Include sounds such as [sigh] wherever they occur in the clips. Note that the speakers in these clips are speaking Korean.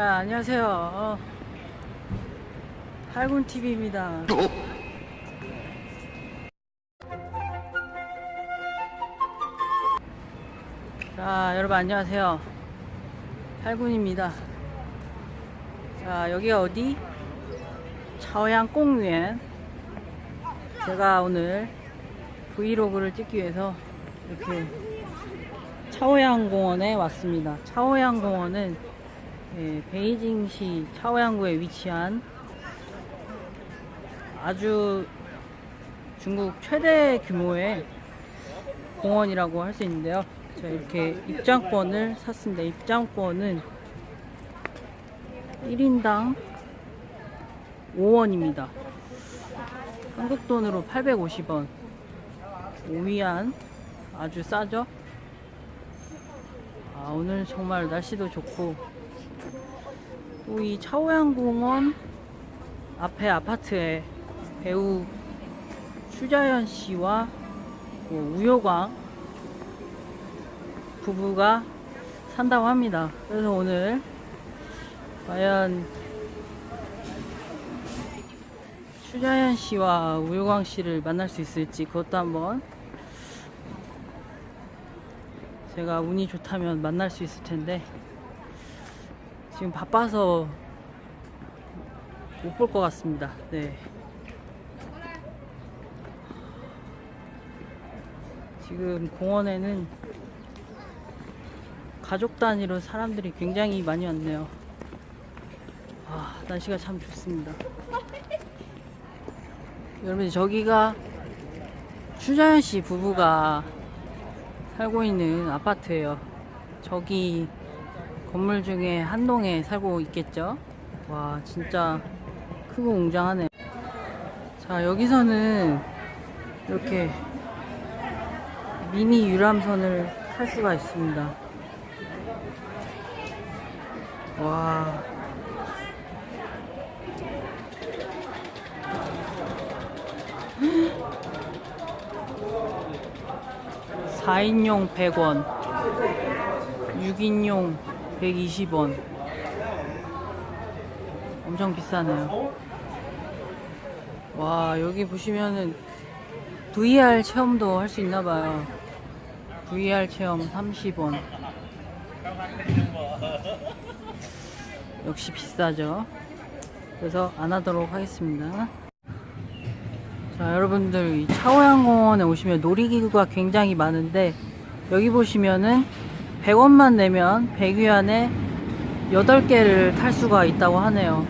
자, 안녕하세요. 어, 할군 TV입니다. 자, 여러분 안녕하세요. 할군입니다. 자, 여기가 어디? 차오양 공園. 제가 오늘 브이로그를 찍기 위해서 이렇게 차오양 공원에 왔습니다. 차오양 공원은 예, 베이징시 차오양구에 위치한 아주 중국 최대 규모의 공원이라고 할 수 있는데요. 자, 이렇게 입장권을 샀습니다. 입장권은 1인당 5원입니다. 한국 돈으로 850원. 5위안 아주 싸죠? 아, 오늘 정말 날씨도 좋고 또 이 차오양 공원 앞에 아파트에 배우 추자연 씨와 뭐 우효광 부부가 산다고 합니다. 그래서 오늘 과연 추자연 씨와 우효광 씨를 만날 수 있을지 그것도 한번 제가 운이 좋다면 만날 수 있을 텐데 지금 바빠서 못 볼 것 같습니다. 네. 지금 공원에는 가족 단위로 사람들이 굉장히 많이 왔네요. 아, 날씨가 참 좋습니다. 여러분, 저기가 추자연 씨 부부가 살고 있는 아파트예요. 저기 건물 중에 한 동에 살고 있겠죠? 와, 진짜 크고 웅장하네. 자, 여기서는 이렇게 미니 유람선을 탈 수가 있습니다. 와. [gasps] 사인용 100원, 6인용 120원. 엄청 비싸네요. 와, 여기 보시면은 VR 체험도 할 수 있나 봐요. VR 체험 30원. 역시 비싸죠. 그래서 안 하도록 하겠습니다. 자, 여러분들 이 차오양 공원에 오시면 놀이기구가 굉장히 많은데 여기 보시면은 100원만 내면 100위안에 8개를 탈 수가 있다고 하네요.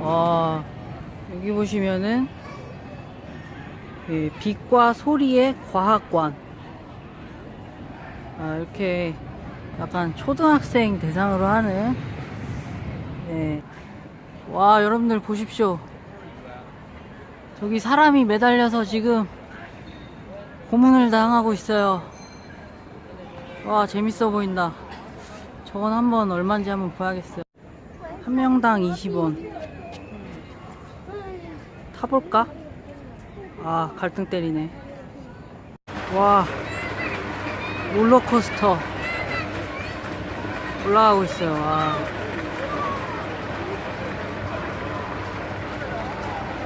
와, 여기 보시면은 예, 빛과 소리의 과학관. 아, 이렇게 약간 초등학생 대상으로 하는 예. 와, 여러분들 보십시오. 저기 사람이 매달려서 지금 고문을 당하고 있어요. 와, 재밌어 보인다. 저건 한번 얼마인지 한번 봐야겠어요. 한 명당 20원. 타볼까? 아, 갈등 때리네. 와, 롤러코스터. 올라가고 있어요. 와.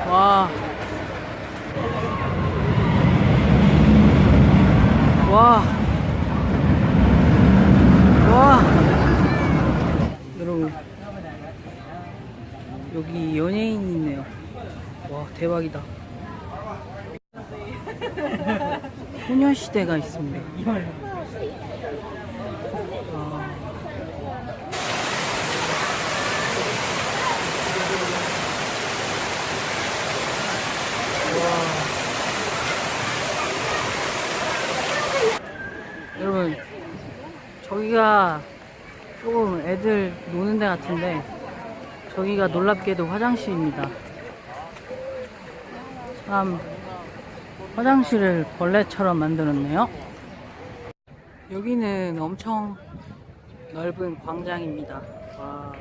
와. 와. 와. 여러분. 여기 연예인이 있네요. 와, 대박이다. [laughs] 소녀시대가 있습니다. 아. 여러분 저기가 조금 애들 노는 데 같은데 저기가 놀랍게도 화장실입니다. 참 화장실을 벌레처럼 만들었네요. 여기는 엄청 넓은 광장입니다. 와,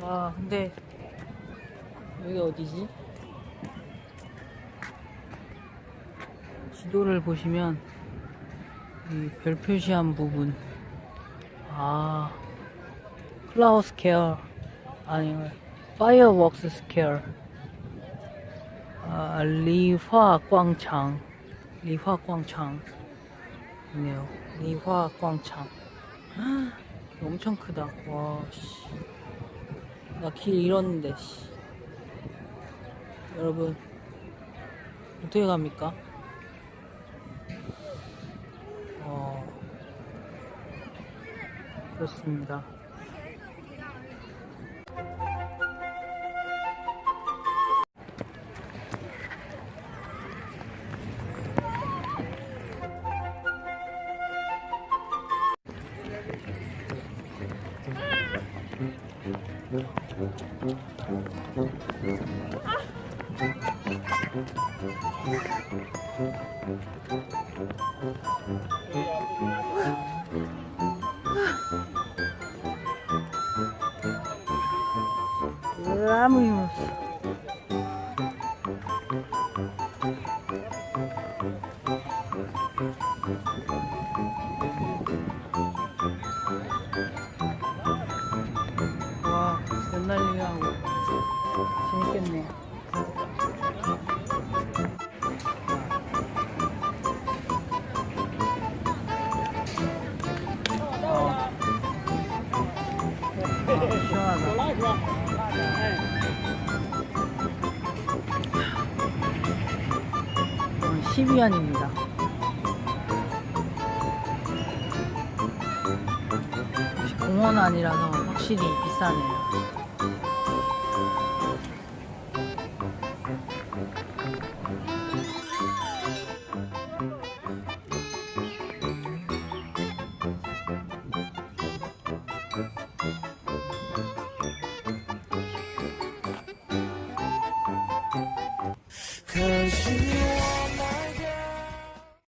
와 근데 여기 어디지? 지도를 보시면 이별 표시한 부분. 아, 아, 플라워 스퀘어 아니면 파이어웍스 스퀘어 아, 리화 광장 리화 광장 있네요. 리화 광장 [gasps] 엄청 크다. 와씨. 나길 잃었는데 씨. 여러분 어떻게 갑니까? 어 그렇습니다. 아 12안입니다. 공원 아니라서 확실히 비싸네요.